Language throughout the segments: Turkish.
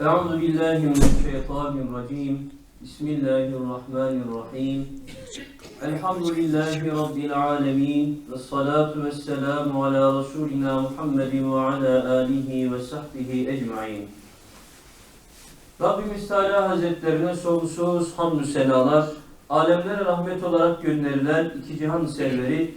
Euzu billahi mineşşeytanirracim. Bismillahirrahmanirrahim. Elhamdülillahi rabbil alamin. Ves salatu ves selamu ala resulina Muhammedin ve ala alihi ve sahbihi ecmaîn. Rabbimiz Teala Hazretlerine sonsuz hamdü senalar, alemlere rahmet olarak gönderilen iki cihan serveri,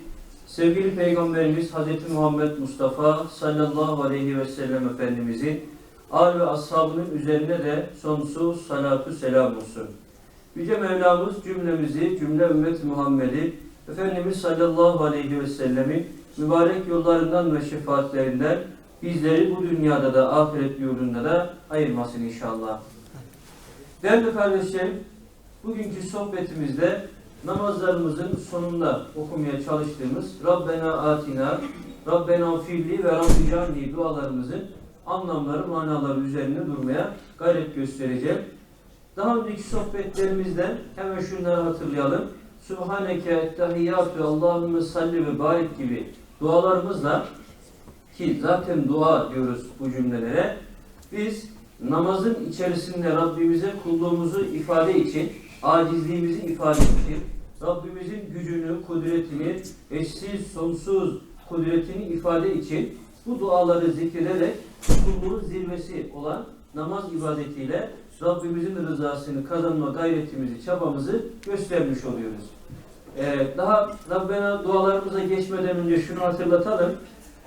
sevgili Peygamberimiz Hazreti Muhammed Mustafa sallallahu aleyhi ve sellem Efendimizin Al ve ashabının üzerine de sonsuz salatu selam olsun. Yüce Mevlamız cümlemizi, cümle ümmet Muhammed'i, Efendimiz sallallahu aleyhi ve sellemin mübarek yollarından ve şefaatlerinden bizleri bu dünyada da ahiret yurdunda da ayırmasın inşallah. Değerli kardeşlerim, bugünkü sohbetimizde namazlarımızın sonunda okumaya çalıştığımız Rabbena Atina, Rabbena Firli ve Rabbi dualarımızın anlamları, manaları üzerinde durmaya gayret göstereceğim. Daha önceki sohbetlerimizden hemen şunları hatırlayalım. Subhaneke ettehiyyatü Allahümme salli ve barik gibi dualarımızla ki zaten dua diyoruz bu cümlelere. Biz namazın içerisinde Rabbimize kulluğumuzu ifade için, acizliğimizi ifade için, Rabbimizin gücünü, kudretini, eşsiz, sonsuz kudretini ifade için bu duaları zikrederek kulluğun zirvesi olan namaz ibadetiyle Rabbimizin rızasını kazanma gayretimizi, çabamızı göstermiş oluyoruz. Ee, daha Rabbena dualarımıza geçmeden önce şunu hatırlatalım.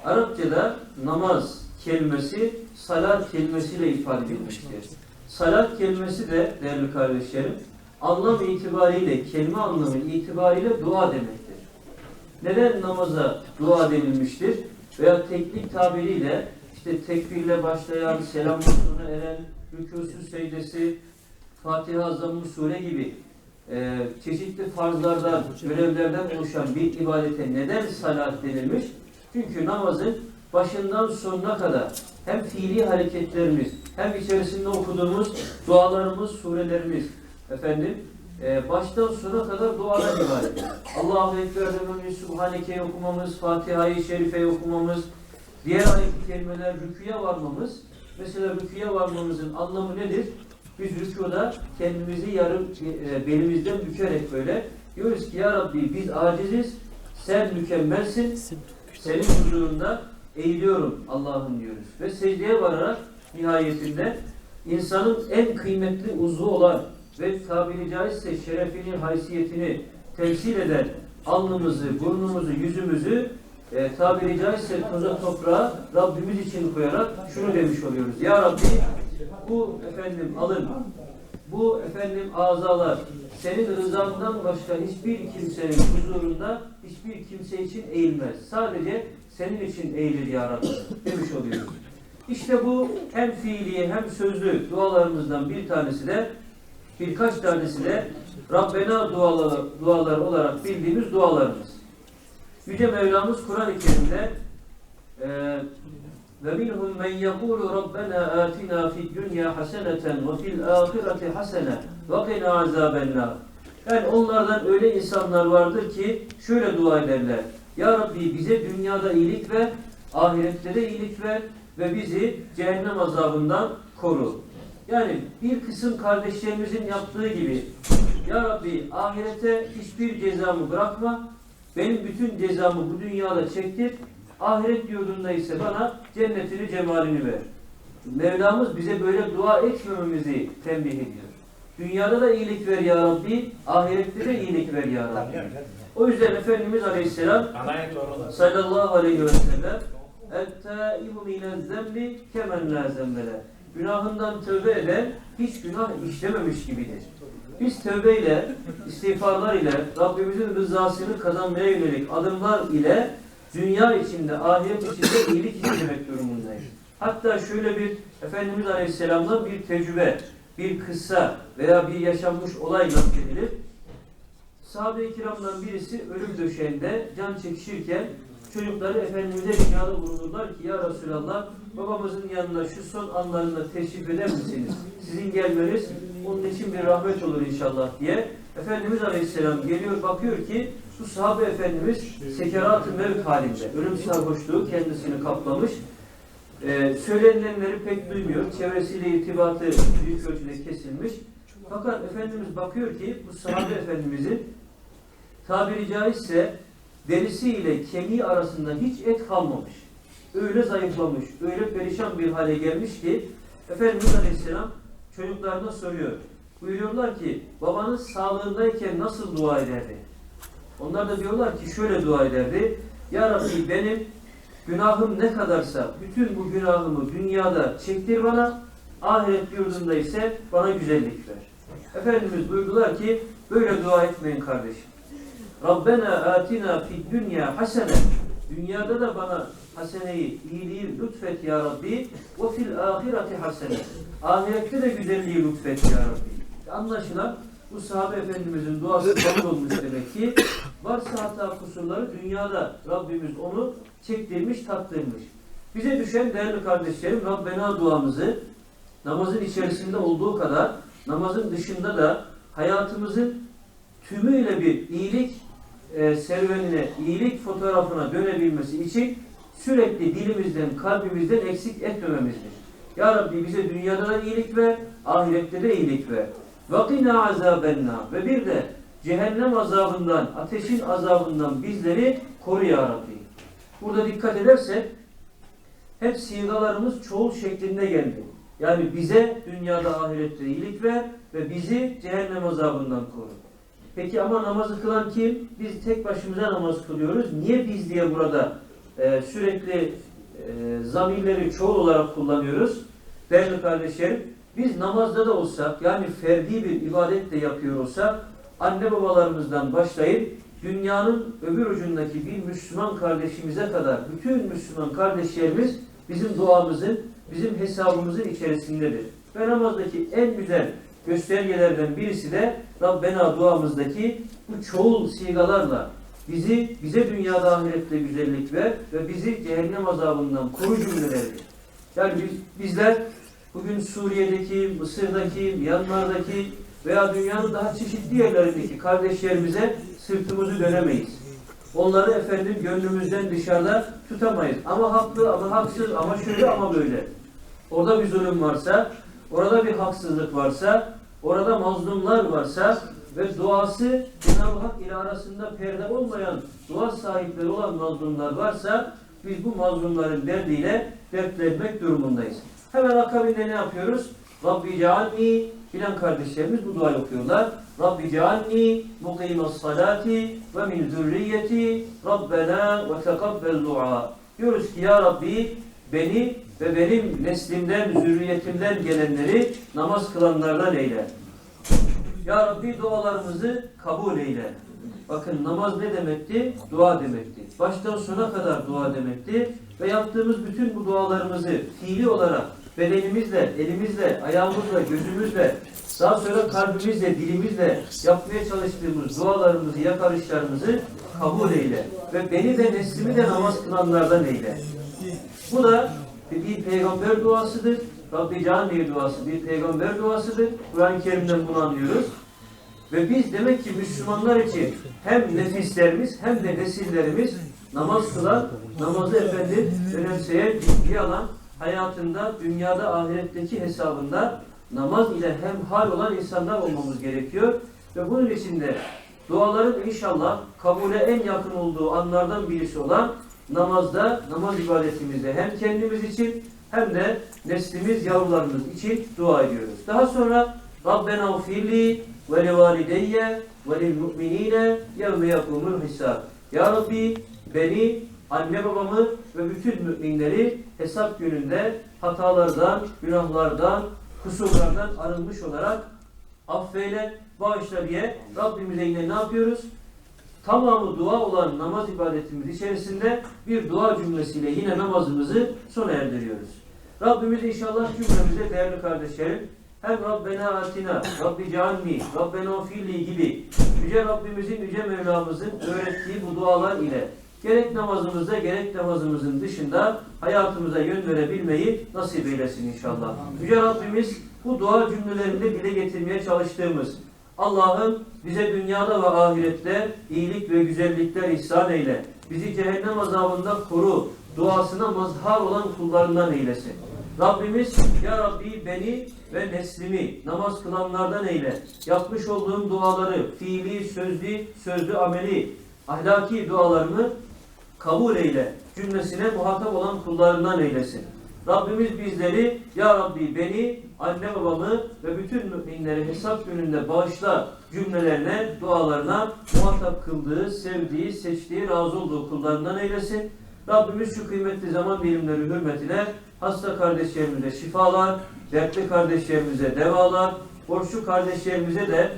Arapçada namaz kelimesi salat kelimesiyle ifade edilmiştir. Salat kelimesi de değerli kardeşlerim anlam itibariyle, kelime anlamı itibariyle dua demektir. Neden namaza dua denilmiştir? Veya teknik tabiriyle işte tekbirle başlayan, selam sona eren, rükûsü secdesi, Fatiha, Zamm-ı Sure gibi e, çeşitli farzlardan, görevlerden oluşan bir ibadete neden salat denilmiş? Çünkü namazın başından sonuna kadar hem fiili hareketlerimiz, hem içerisinde okuduğumuz dualarımız, surelerimiz, efendim, e, baştan sona kadar dualar ibadet. Allahu Ekber dememiz, Subhaneke'yi okumamız, Fatiha'yı Şerife'yi okumamız, diğer ayet kelimeler rüküye varmamız. Mesela rüküye varmamızın anlamı nedir? Biz rükuda kendimizi yarım e, belimizden bükerek böyle diyoruz ki ya Rabbi biz aciziz, sen mükemmelsin, senin huzurunda eğiliyorum Allah'ım diyoruz. Ve secdeye vararak nihayetinde insanın en kıymetli uzvu olan ve tabiri caizse şerefini, haysiyetini temsil eden alnımızı, burnumuzu, yüzümüzü e, tabiri caizse toza toprağa Rabbimiz için koyarak şunu demiş oluyoruz. Ya Rabbi bu efendim alın, bu efendim azalar senin rızandan başka hiçbir kimsenin huzurunda hiçbir kimse için eğilmez. Sadece senin için eğilir ya Rabbi demiş oluyoruz. İşte bu hem fiili hem sözlü dualarımızdan bir tanesi de birkaç tanesi de Rabbena duaları, duaları olarak bildiğimiz dualarımız. Yüce Mevlamız Kur'an-ı Kerim'de e, ve minhum men yekulu Rabbena atina fid dünya haseneten ve fil ahireti hasene ve qina azabennar. Yani onlardan öyle insanlar vardır ki şöyle dua ederler. Ya Rabbi bize dünyada iyilik ver, ahirette de iyilik ver ve bizi cehennem azabından koru. Yani bir kısım kardeşlerimizin yaptığı gibi Ya Rabbi ahirete hiçbir cezamı bırakma, benim bütün cezamı bu dünyada çektir, ahiret yurdunda ise bana cennetini, cemalini ver. Mevlamız bize böyle dua etmememizi tembih ediyor. Dünyada da iyilik ver ya Rabbi, ahirette de iyilik ver ya Rabbi. O yüzden Efendimiz Aleyhisselam sallallahu aleyhi ve sellem اَتَّائِبُ مِنَ الزَّمْبِ kemen la zembele. Günahından tövbe eden hiç günah işlememiş gibidir. Biz tövbeyle, istiğfarlar ile Rabbimizin rızasını kazanmaya yönelik adımlar ile dünya içinde, ahiret içinde iyilik işlemek durumundayız. Hatta şöyle bir Efendimiz Aleyhisselam'dan bir tecrübe, bir kıssa veya bir yaşanmış olay nakledilir. Sahabe-i kiramdan birisi ölüm döşeğinde can çekişirken çocukları Efendimiz'e ricada bulunurlar ki ya Resulallah babamızın yanına şu son anlarında teşrif eder misiniz? Sizin gelmeniz onun için bir rahmet olur inşallah diye. Efendimiz Aleyhisselam geliyor bakıyor ki bu sahabe efendimiz sekerat-ı mevt halinde ölüm sarhoşluğu kendisini kaplamış. e, söylenilenleri pek duymuyor. Çevresiyle irtibatı büyük ölçüde kesilmiş. Fakat Efendimiz bakıyor ki bu sahabe Efendimizin tabiri caizse derisiyle kemiği arasında hiç et kalmamış. Öyle zayıflamış, öyle perişan bir hale gelmiş ki Efendimiz Aleyhisselam çocuklarına soruyor. Buyuruyorlar ki babanız sağlığındayken nasıl dua ederdi? Onlar da diyorlar ki şöyle dua ederdi. Ya Rabbi benim günahım ne kadarsa bütün bu günahımı dünyada çektir bana, ahiret yurdunda ise bana güzellik ver. Efendimiz buyurdular ki böyle dua etmeyin kardeşim. Rabbena atina fid dünya hasene. Dünyada da bana haseneyi, iyiliği lütfet ya Rabbi. Ve fil ahireti hasene. Ahirette de güzelliği lütfet ya Rabbi. Anlaşılan bu sahabe efendimizin duası kabul olmuş demek ki varsa hata kusurları dünyada Rabbimiz onu çektirmiş, tattırmış. Bize düşen değerli kardeşlerim Rabbena duamızı namazın içerisinde olduğu kadar namazın dışında da hayatımızın tümüyle bir iyilik e, serüvenine, iyilik fotoğrafına dönebilmesi için sürekli dilimizden, kalbimizden eksik etmememizdir. Ya Rabbi bize dünyada da iyilik ver, ahirette de iyilik ver. Vakina azabenna ve bir de cehennem azabından, ateşin azabından bizleri koru ya Rabbi. Burada dikkat edersek hep sigalarımız çoğul şeklinde geldi. Yani bize dünyada ahirette iyilik ver ve bizi cehennem azabından koru. Peki ama namazı kılan kim? Biz tek başımıza namaz kılıyoruz. Niye biz diye burada e, sürekli e, zamirleri çoğul olarak kullanıyoruz? Değerli kardeşlerim, biz namazda da olsak, yani ferdi bir ibadet de yapıyor olsak, anne babalarımızdan başlayıp dünyanın öbür ucundaki bir Müslüman kardeşimize kadar bütün Müslüman kardeşlerimiz bizim duamızın, bizim hesabımızın içerisindedir. Ve namazdaki en güzel göstergelerden birisi de Rabbena duamızdaki bu çoğul sigalarla bizi bize dünyada ahirette güzellik ver ve bizi cehennem azabından koru cümleleridir. Yani biz, bizler bugün Suriye'deki, Mısır'daki, Myanmar'daki veya dünyanın daha çeşitli yerlerindeki kardeşlerimize sırtımızı dönemeyiz. Onları efendim gönlümüzden dışarıda tutamayız. Ama haklı, ama haksız, ama şöyle, ama böyle. Orada bir zulüm varsa, orada bir haksızlık varsa, orada mazlumlar varsa ve duası Cenab-ı Hak ile arasında perde olmayan dua sahipleri olan mazlumlar varsa biz bu mazlumların derdiyle dertlenmek durumundayız. Hemen akabinde ne yapıyoruz? Rabbi cealni filan kardeşlerimiz bu duayı okuyorlar. Rabbi cealni mukimas salati ve min zürriyeti Rabbena ve tekabbel dua. Diyoruz ki ya Rabbi beni ve benim neslimden, zürriyetimden gelenleri namaz kılanlardan eyle. Ya Rabbi dualarımızı kabul eyle. Bakın namaz ne demekti? Dua demekti. Baştan sona kadar dua demekti. Ve yaptığımız bütün bu dualarımızı fiili olarak bedenimizle, elimizle, ayağımızla, gözümüzle, daha sonra kalbimizle, dilimizle yapmaya çalıştığımız dualarımızı, yakarışlarımızı kabul eyle. Ve beni de neslimi de namaz kılanlardan eyle. Bu da bir peygamber duasıdır. Rabbi bir duası, bir peygamber duasıdır. Kur'an-ı Kerim'den bunu anlıyoruz. Ve biz demek ki Müslümanlar için hem nefislerimiz hem de nesillerimiz namaz kılan, namazı efendim önemseyen, ciddiye alan, hayatında, dünyada, ahiretteki hesabında namaz ile hemhal olan insanlar olmamız gerekiyor. Ve bunun için de duaların inşallah kabule en yakın olduğu anlardan birisi olan namazda, namaz ibadetimizde hem kendimiz için hem de neslimiz, yavrularımız için dua ediyoruz. Daha sonra Rabbena ufirli ve livalideyye ve lil mu'minine yevme yakumul hisab. Ya Rabbi beni, anne babamı ve bütün müminleri hesap gününde hatalardan, günahlardan, kusurlardan arınmış olarak affeyle, bağışla diye Rabbimize yine ne yapıyoruz? Tamamı dua olan namaz ibadetimiz içerisinde bir dua cümlesiyle yine namazımızı sona erdiriyoruz. Rabbimiz inşallah cümlemize değerli kardeşlerim hem Rabbena atina, Rabbi cealni, Rabbena fili gibi Yüce Rabbimizin, Yüce Mevlamızın öğrettiği bu dualar ile gerek namazımızda gerek namazımızın dışında hayatımıza yön verebilmeyi nasip eylesin inşallah. Yüce Rabbimiz bu dua cümlelerinde dile getirmeye çalıştığımız Allah'ım bize dünyada ve ahirette iyilik ve güzellikler ihsan eyle. Bizi cehennem azabından koru. duasına mazhar olan kullarından eylesin. Rabbimiz Ya Rabbi beni ve neslimi namaz kılanlardan eyle. Yapmış olduğum duaları fiili, sözlü, sözlü, ameli, ahlaki dualarımı kabul eyle. Cümlesine muhatap olan kullarından eylesin. Rabbimiz bizleri Ya Rabbi beni, anne babamı ve bütün müminleri hesap gününde bağışla cümlelerine, dualarına muhatap kıldığı, sevdiği, seçtiği, razı olduğu kullarından eylesin. Rabbimiz şu kıymetli zaman bilimleri hürmetine hasta kardeşlerimize şifalar, dertli kardeşlerimize devalar, borçlu kardeşlerimize de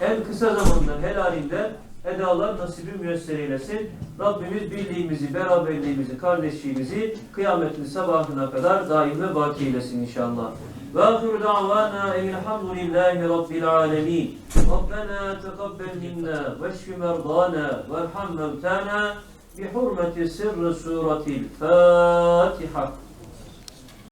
en kısa zamanda helalinden edalar nasibi müyesser eylesin. Rabbimiz birliğimizi, beraberliğimizi, kardeşliğimizi kıyametin sabahına kadar daim ve baki eylesin inşallah. Ve ahiru da'vana elhamdülillahi rabbil alemin. Rabbena tekabbel minna ve şfi merdana ve erham mevtana bi hurmeti sırrı suratil Fatiha.